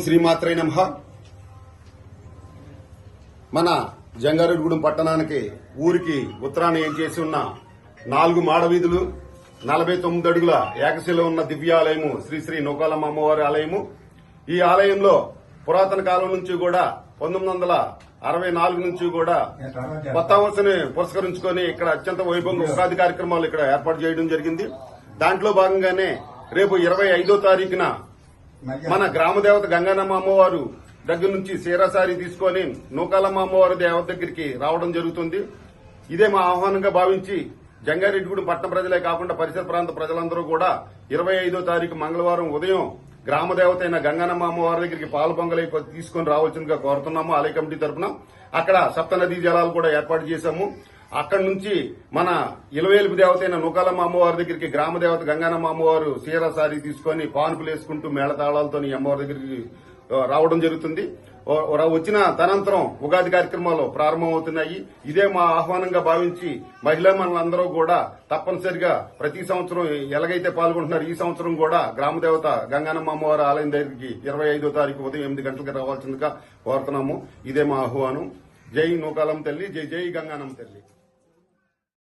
శ్రీమాత్రే మన జంగారెడ్డిగూడెం పట్టణానికి ఊరికి ఉత్తరాన ఏం చేసి ఉన్న నాలుగు మాడవీధులు నలభై తొమ్మిది అడుగుల ఏకశిలో ఉన్న దివ్యాలయము శ్రీ శ్రీ నూకాలమ్మ అమ్మవారి ఆలయము. ఈ ఆలయంలో పురాతన కాలం నుంచి కూడా పంతొమ్మిది వందల అరవై నాలుగు నుంచి కూడా కొత్త సంవత్సరాన్ని పురస్కరించుకొని ఇక్కడ అత్యంత వైభవంగా ఉగాది కార్యక్రమాలు ఇక్కడ ఏర్పాటు చేయడం జరిగింది. దాంట్లో భాగంగానే రేపు ఇరవై ఐదో తారీఖున మన గ్రామ దేవత గంగానమ్మ అమ్మవారు దగ్గర నుంచి సీరాసారి తీసుకొని నూకాలమ్మ అమ్మవారి దేవత దగ్గరికి రావడం జరుగుతుంది. ఇదే మా ఆహ్వానంగా భావించి జంగారెడ్డిగూడెం పట్టణ ప్రజలే కాకుండా పరిసర ప్రాంత ప్రజలందరూ కూడా ఇరవై ఐదో తారీఖు మంగళవారం ఉదయం గ్రామ దేవత అయిన గంగానమ్మ అమ్మవారి దగ్గరికి పాలు పొంగలై తీసుకొని రావాల్సిందిగా కోరుతున్నాము ఆలయ కమిటీ తరఫున అక్కడ సప్తనదీ జలాలు కూడా ఏర్పాటు చేశాము. అక్కడి నుంచి మన ఇలవేలుపు దేవత అయిన నూకాలమ్మ అమ్మవారి దగ్గరికి గ్రామ దేవత గంగానమ్మ అమ్మవారు సీరసారి తీసుకొని పానుపులు వేసుకుంటూ మేళతాళాలతో అమ్మవారి దగ్గరికి రావడం జరుగుతుంది. వచ్చిన తనంతరం ఉగాది కార్యక్రమాలు ప్రారంభమవుతున్నాయి. ఇదే మా ఆహ్వానంగా భావించి మహిళా మనులందరూ కూడా తప్పనిసరిగా ప్రతి సంవత్సరం ఎలాగైతే పాల్గొంటున్నారు ఈ సంవత్సరం కూడా గ్రామదేవత గంగానమ్మ అమ్మవారి ఆలయం దగ్గరికి ఇరవై ఐదో తారీఖు ఉదయం ఎనిమిది గంటలకు రావాల్సిందిగా కోరుతున్నాము. ఇదే మా ఆహ్వానం. జై నూకాలం తల్లి జై జై గంగానమ్మ తల్లి.